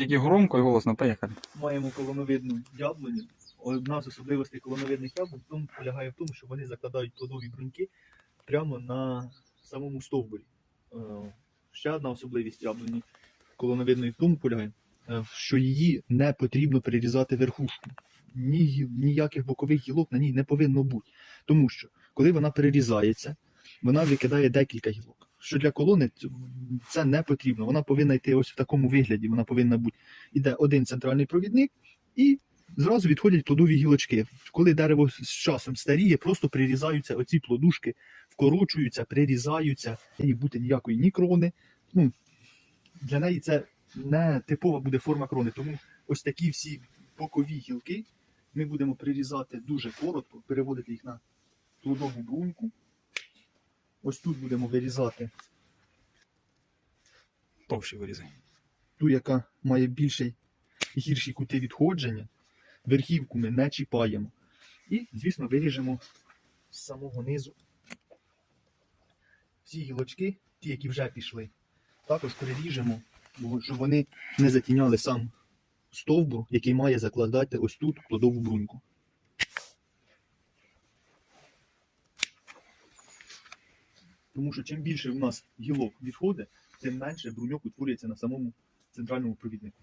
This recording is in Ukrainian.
тільки громко і голосно, поїхали. маємо колоновидну яблуню. Одна з особливостей колоновидних яблунь полягає в тому, що вони закладають плодові бруньки прямо на самому стовбурі. Е, Ще одна особливість яблуні колоновидної в тому полягає, е, що її не потрібно перерізати верхушку. Ні, ніяких бокових гілок на ній не повинно бути. Тому що, коли вона перерізається, вона викидає декілька гілок. Що для колони це не потрібно. Вона повинна йти ось в такому вигляді. Вона повинна бути іде один центральний провідник і зразу відходять плодові гілочки. Коли дерево з часом старіє, просто прирізаються оці плодушки, вкорочуються, прирізаються, не бути ніякої ні крони. Ну, для неї це не типова буде форма крони. Тому ось такі всі бокові гілки ми будемо прирізати дуже коротко, переводити їх на плодову бруньку. Ось тут будемо вирізати Товщі вирізай. ту, яка має більший гірші кути відходження, верхівку ми не чіпаємо. І, звісно, виріжемо з самого низу всі гілочки, ті, які вже пішли, також переріжемо, щоб вони не затіняли сам стовбур, який має закладати ось тут плодову бруньку. Тому що чим більше в нас гілок відходить, тим менше бруньок утворюється на самому центральному провіднику.